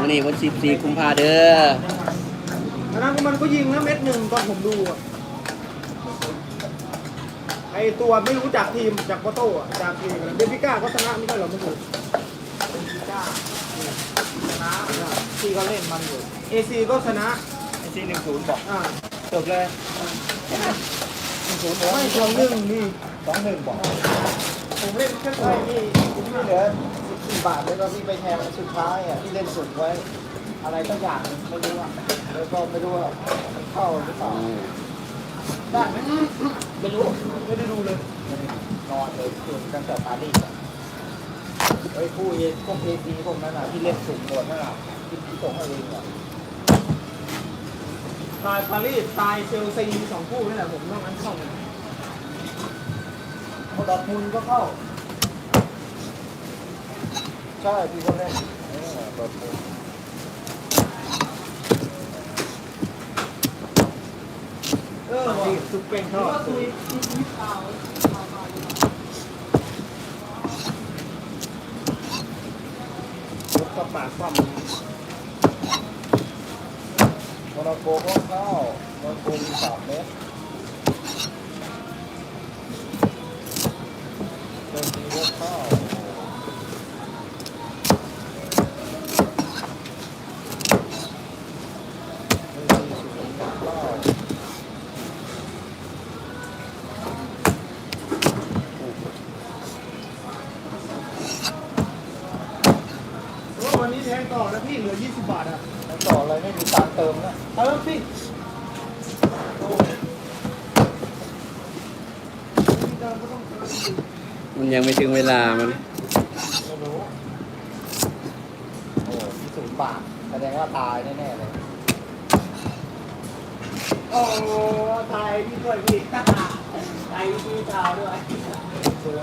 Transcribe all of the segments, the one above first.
วันนี้วันสิบสี่กุมภาเด้ออันนั้นมันก็ยิงนะเม็ดหนึ่งตอนผมดูอะไอตัวไม่รู้จากทีมจากโปโต้อะจากทีมอะไรเบบิก้าก็ชนะไม่ใช่เหรอเมื่อคืนเบบิก้าชนะทีก็เล่นมันอยู่เอซีก็ชนะไอซีหนึ่งศูนย์บอกอ่าจบเลยหนึ่งศูนย์บอกไม่สองหนึ่งนี่สองหนึ่งบอกผมเล่นแค่ไทยนี่คุณพี่เหลือ บสี่บาทแล้วก็พี่ไปแทนวันสุดท้ายอะที่เล่นสุดไว้ อะไรสักอย่างไม่รู้อะแล้วก็ไม่รู้ว่ามันเข้าหรือเปล่าอืมได้ไหมไม่รู้ไม่ได้ดูเลยนอนเลยคืนตั้งแต่ปารีสอะไอ้ผู้เอพวกเอซีพวกนั้นอะที่เล่นสุดหมดนั่นอะที่ที่ส่งให้เองอะตายปารีสตายเชลซีสองคู่นี่แหละผมต้องนั้นเข้ามาพอดอทมุนก็เข้า ใช่พี่ก็เล่นเออดอทมุนเออพี่ซุปเป็นทอดรถกระบะความโมนาโกก็เข้าโมนาโกมีสามเมตรเดินทีก็เข้าเดินทีสุดก็เข้า เออวันนี้แทงต่อนะพี่เหลือ 20 บาทอะ แล้วต่ออะไรไม่มีตังค์เติมนะ เติมสิโอ้เติมก็ต้องเติมสิ มันยังไม่ถึงเว ลามันไม่รู้ โอ้ที่ศูนย์บาทแสดงว่าตายแน่ๆเลย โอ้ตายพี่ด้วยพี่ตายพี่ชาวด้วยเสือ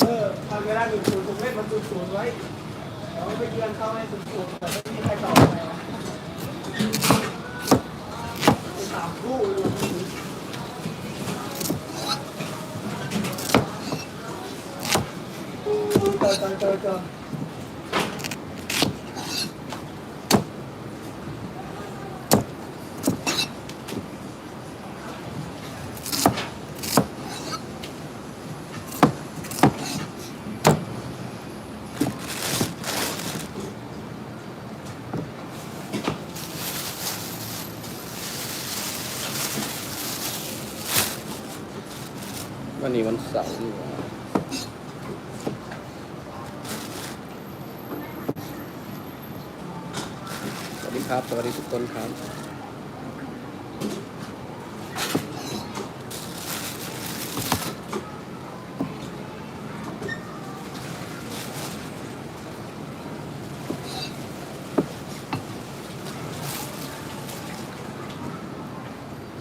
เออทำเวลาหนึ่งศูนย์ผมเล่นมันศูนย์ศูนย์ไว้เดี๋ยวไปเยือนเขาให้ศูนย์ศูนย์แต่ไม่มีใครต่อไปนะเป็นสามคู่อยู่ จอเจอเจอเจอวันนี้วันเสาร์นี่หว่าสวัสดี ครับ สวัสดีทุกคนครับ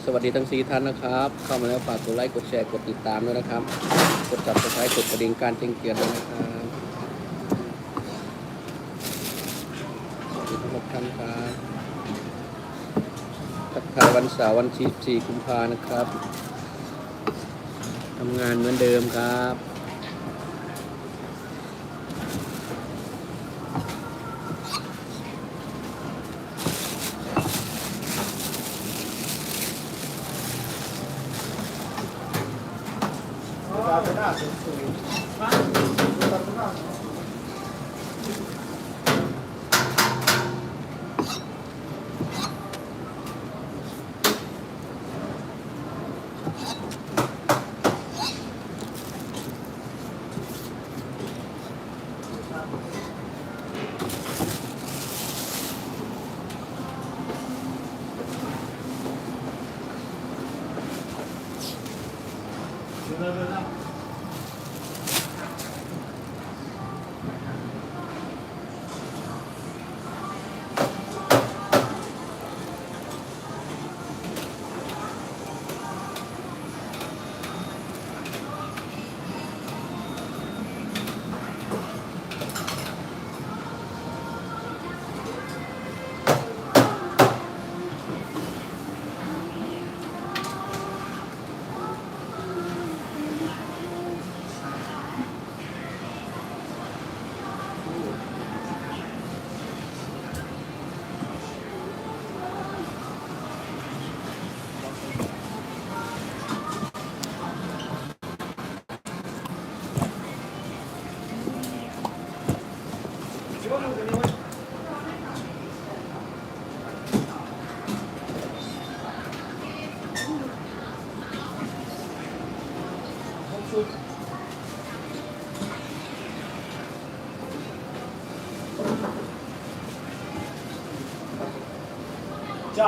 สวัสดีทั้งสี่ท่านนะครับ เข้ามาแล้วฝากกดไลค์ กดแชร์ กดติดตามด้วยนะครับ กดจับสไครต์กดกระดิ่งการแจ้งเตือนด้วยนะครับสวัสดี ทุกท่านครับทักทายวันเสาร์วันที่4กุมภานะครับทำงานเหมือนเดิมครับ จ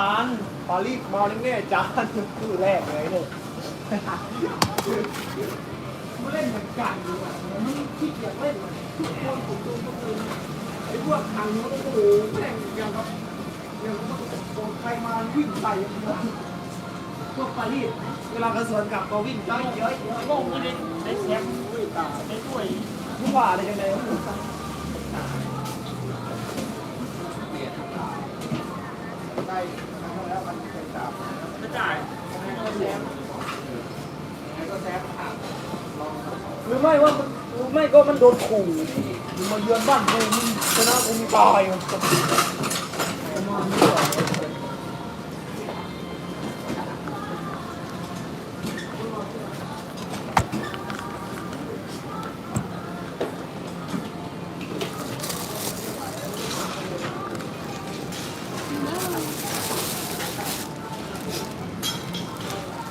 านปาลีสมอลลิ่งเน่จานคือแรกเลยเนี่ยมาเล่นเหมือนกันอยู่อะมไม่ขี้เกียจเล่นทุกคนผมดูทุกคนไอ้พวกทางโน้นโอ้โหแม่งอย่างกับอย่างกับคนใครมาวิ่งใส่กัน พวกปารีสเวลากระสวนกลับก็วิ่งเยอะเยอะโลกไม่ได้ได้แชมป์ด้วยตาได้ด้วยผู้ว่าอะไรกันเลยได้แล้วมันเป็นตาไม่จ่ายหรือไม่ว่าหรือไม่ก็มันโดนขู่มาเยือนบ้านกูมึงชนะกูมีตายมันจะประมาณนี้ก่อน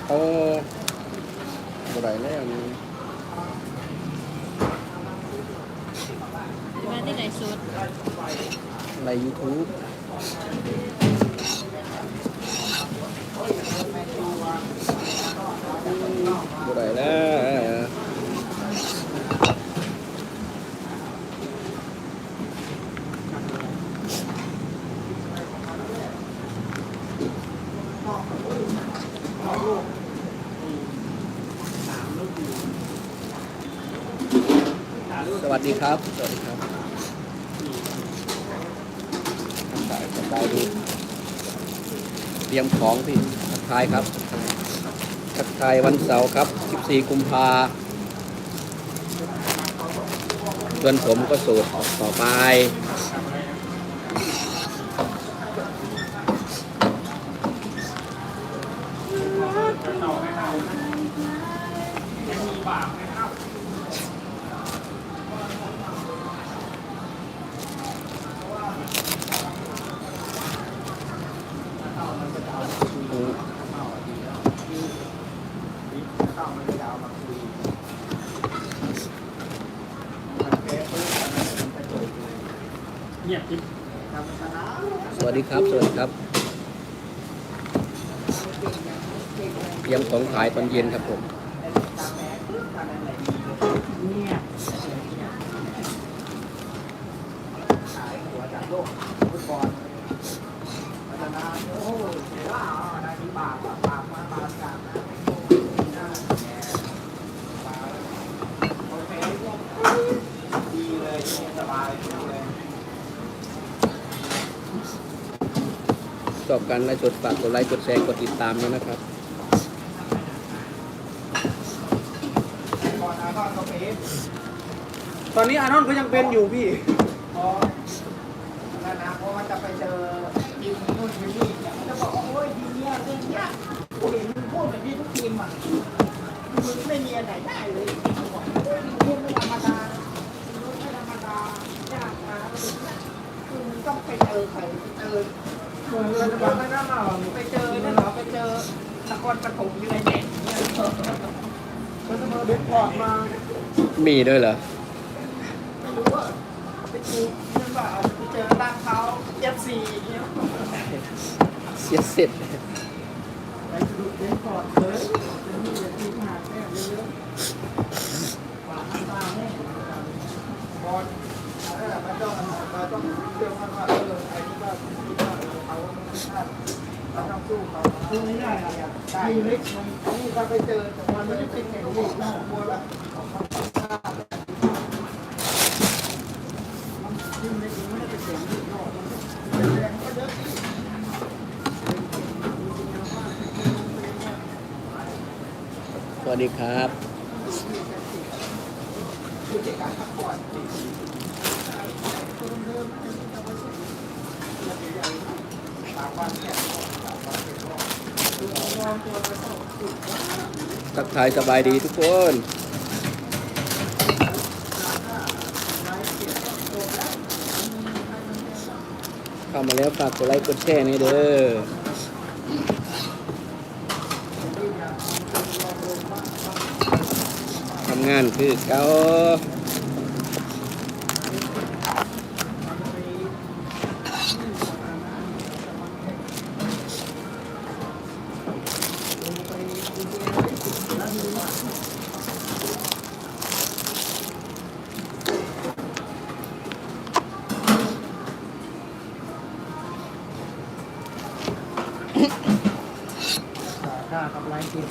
เอาบ่ได้แล้วนี่ มาที่ไหนสุดใน YouTube บ่ได้แล้วสวัสดีครับ สวัสดีครับสายสบายดีเตรียมของพี่ทักทายครับทักทายวันเสาร์ครับ 14 กุมภาส่วนผมก็สูตรต่อไป เตรียมของขายตอนเย็นครับผมตาแพ้ทำอะไรดีเนี่ย อบการไลฟ์สดฝากกดไลค์กดแชร์กดติดตามด้วยนะครับตอนนี้อานนท์ก็ยังเป็นอยู่พี่พอนั่นนะเพราะมันจะไปเจอทีมนู่นทีมนี่มันจะบอกว่าโอ้ยทีมเนี้ยเรื่องเนี้ยกูเห็นมึงพูดแบบนี้ทุกทีมอะมึงไม่มีอันไหนได้เลยเขาบอกโอ้ยทีมไม่ธรรมดาทีมไม่ธรรมดายากมาคือมึงต้องไปเจอใครเจอ เหมือนเราจะบอกไม่น่ามาหรอกไปเจอนั่นเหรอไปเจอนครปฐมยูไนเต็ดเนี่ยเขาจะมาเบสพอร์ตมามีด้วยเหรอไม่รู้ว่าไปเจอนั่นเปล่าไปเจอลาดเขาเอฟซีเนี่ยเสียเสร็จไปดูเบสพอร์ตเลยจะมีแต่ทีมหาแค่เยอะๆฝาตาแน่บอลเออมันต้องมันต้องเชื่อมั่นว่าเออไอ้นี่ว่าคิดว่าเออเขาเราต้อง สู้อไม่ได้อะได้มีเล็กมันนี่ถ้าไปเจอมันไม่ได้เป็นแข่งลีกนะผมกลัวละทีมเล็กมันไม่ได้เป็นเสียงที่นอกมันเป็นแรงก็เยอะสวัสดีครับสามวันเนี่ยสามวันเนรอบ ทักทายสบายดีทุกคนเข้ามาแล้วฝากกดไลค์กดแชร์นี่เด้อทำงานคือเกา ค่ากับลายเกม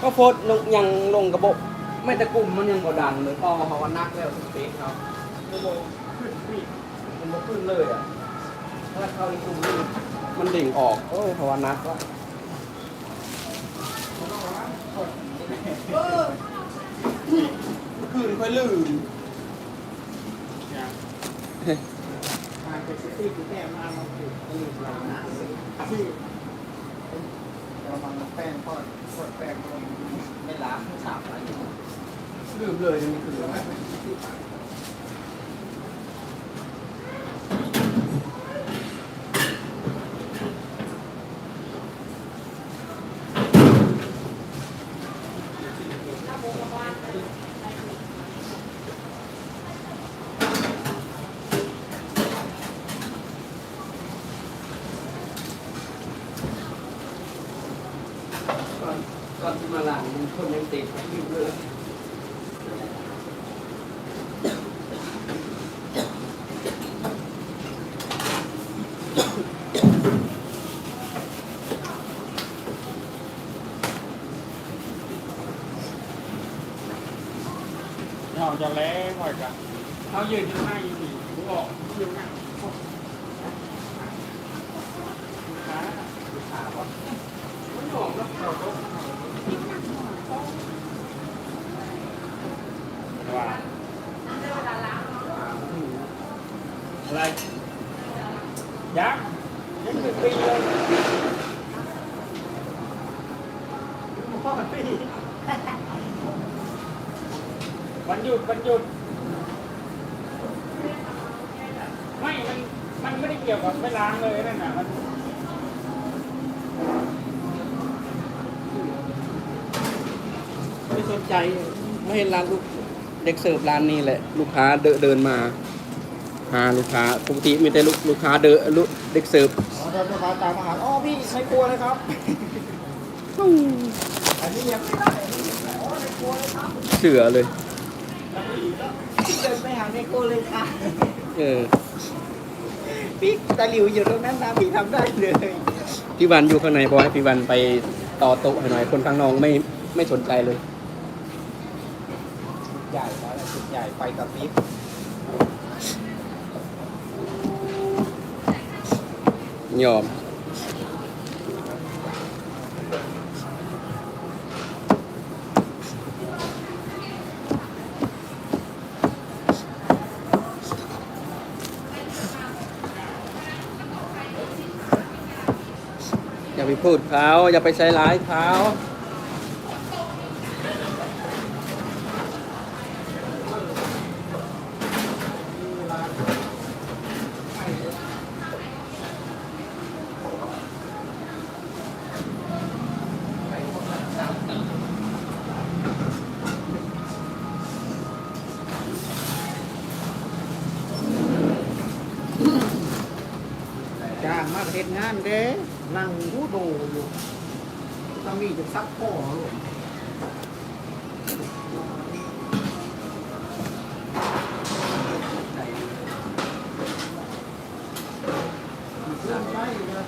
ก็โพสต์ลงยังลงกระบอกไม่แตะกลุ่มมันยังกดดันเลยพอเขาว่านักแล้วสเปซเขามันมาขึ้นเลยอะถ้าเข้าในกลุ่มนี่มันดิ่งออกโอ้ยภาวนักว่าคืนค่อยลืมมารเป็นซิตี้คือแม่มามาปลูกปลูกเรานาที่ รามาแป้งทอดทอดแป้งลงไม่ล้างไม่สาบอะไรลืมเลยยังมีคืนไหม ก่อนก่อนที่ มาหล้างมันคนยังติดอยู่เลยเราจะแล้หมดกันเขายืนอยู่หน้าอยู่นี่ผมบอกยืนหน้าขาถามว่าไม่ยอมแล้วเราต้อง ว่าอะไรยังยังหนึ่งปีเลยพ่อปีวันหยุดวันหยุดไม่มันมันไม่ได้เกี่ยวกับไม่ล้างเลยนั่นน่ะมันไม่สนใจไม่เห็นร้านลูก เด็กเสิร์ฟร้านนี้แหละ ลูกค้าเดินเดินมาหาลูกค้าปกติมีแต่ลูกลูกค้าเดินลูกเด็กเสิร์ฟอ๋อถ้าลูกค้าตามอาหารอ๋อพี่ไม่กลัวเลยครับ อันนี้ยังไม่ได้อันนี้ยังไม่อ๋อไม่กลัวเลยครับเสือเลยพี่เดินไปหาในโกลัวเลยค่ะเออพี่ตาหลิวอยู่ตรงนั้นนะพี่ทำได้เลยพี่วันอยู่ข้างในบอกให้พี่วันไปต่อโต๊ะให้หน่อยคนข้างนอกไม่ไม่สนใจเลย ใหญ่แล้วชุดใหญ่ไปกับพี่ยอมอย่าไปพูดเขาอย่าไปใส่ร้ายเขา เห็นงานเด้นั่งดูโดอยู่ตามีจะซักพ่อลูกเรื่องใช่เลย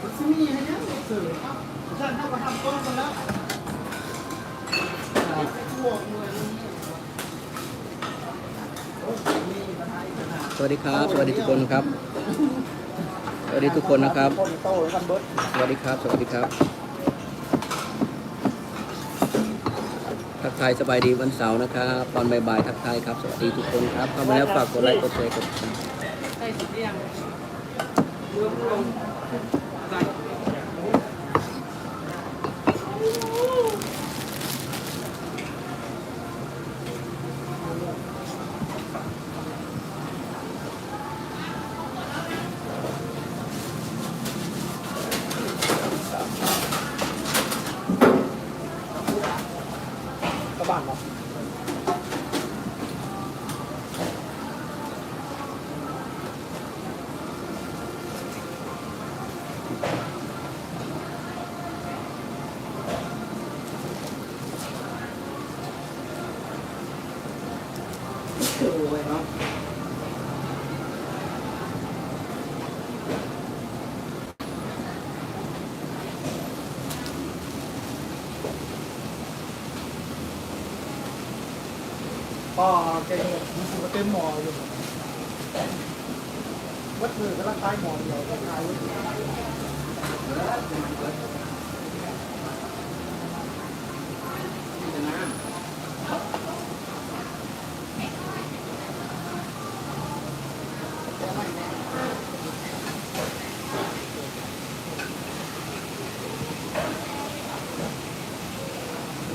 มันจะมีให้ยังเสือครับฉันถ้ามาทำต้นกันแล้วพวกมวยโอ้ยมีปัสวัสดีครับ สวัสดีทุกคนครับ ดีทุกคนนะครับ สวัสดีครับ สวัสดีครับ ทักทายสบายดีวันเสาร์นะครับตอนบ่ายๆทักทายครับ สวัสดีทุกคนครับเข้ามาแล้วฝากกดไลค์กดแชร์กดติดตาม ใส่สุดยังเรื่องลงใส่ กระบาดเหรอ โอ้ยเนาะก็เก่งมันคือเต็มห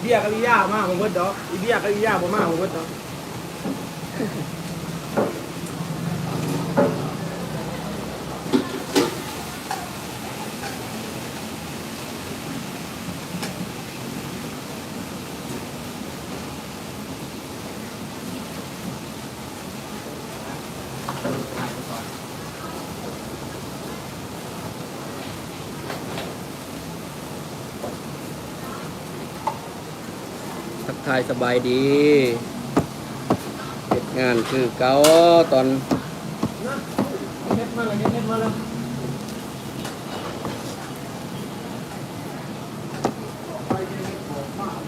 ออยู่วัดมือกำลังคลายหมอเดียวจะลายวัดเบียกับอีย่ามากผมเบิดดอกอีเบียกับอีย่าผมมากผมเบิดดอก ทายสบายดีเหตุงานคือเก่าตอนเน็ตมาแล้วเน็ตมาแล้วไปเน็ตบอกมาก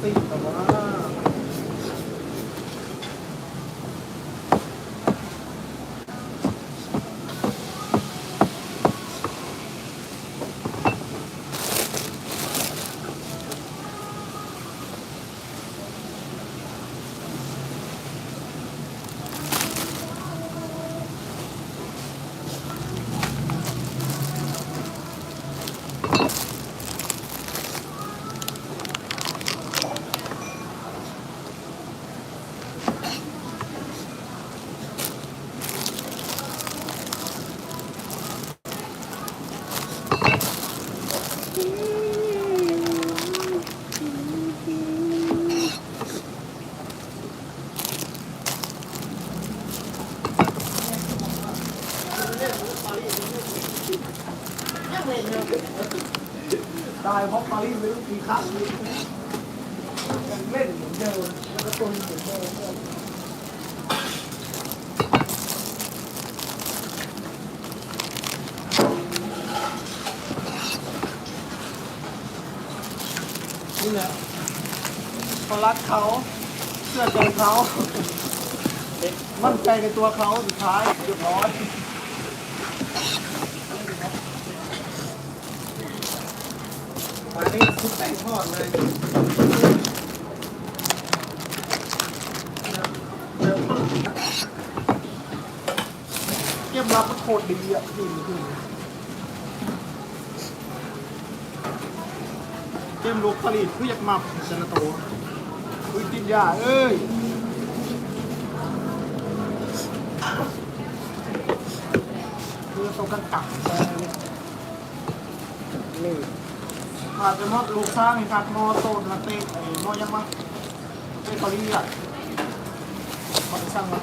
ตีแต่ว่า ตายเพราะปารีสไม่รู้กี่ ครั้งยังเล่นเหมือนเดิมแล้วก็ตุนเหมือนเดิมนี่แหละเขารักเขาเชื่อใจเขา มั่นใจในตัวเขาสุดท้ายเรียบร้อย มานี่ทุกแต่งทอดเลยเกมรับมันโคตรดีอะจริงจริงเกมลูกผลิตคืออยากมับชนะโตคุยตินยาเอ้ยคือตรงกันตักนี่ อาจจะมอดลูกสร้างในการมอโซนละเตะไอ้มอยังมาเตะเกาหลีอะมอจะสร้างมา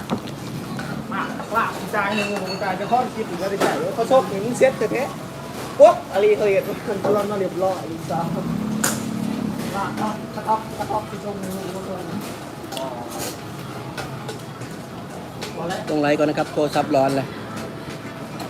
มาลากใจหนึ่งผมใจจะข้อนคิดถึงก็ได้ใจเขาโชอบเหมือนเซ็ตแท้ๆปุ๊บอะไรเขาเห็นมันกำลังมาเรียบร้อยอีกสามลากกระทบกระทบที่ตรงนี้มันก็พอแล้วตรงไลน์ก่อนนะครับโทรศัพท์ร้อนเลย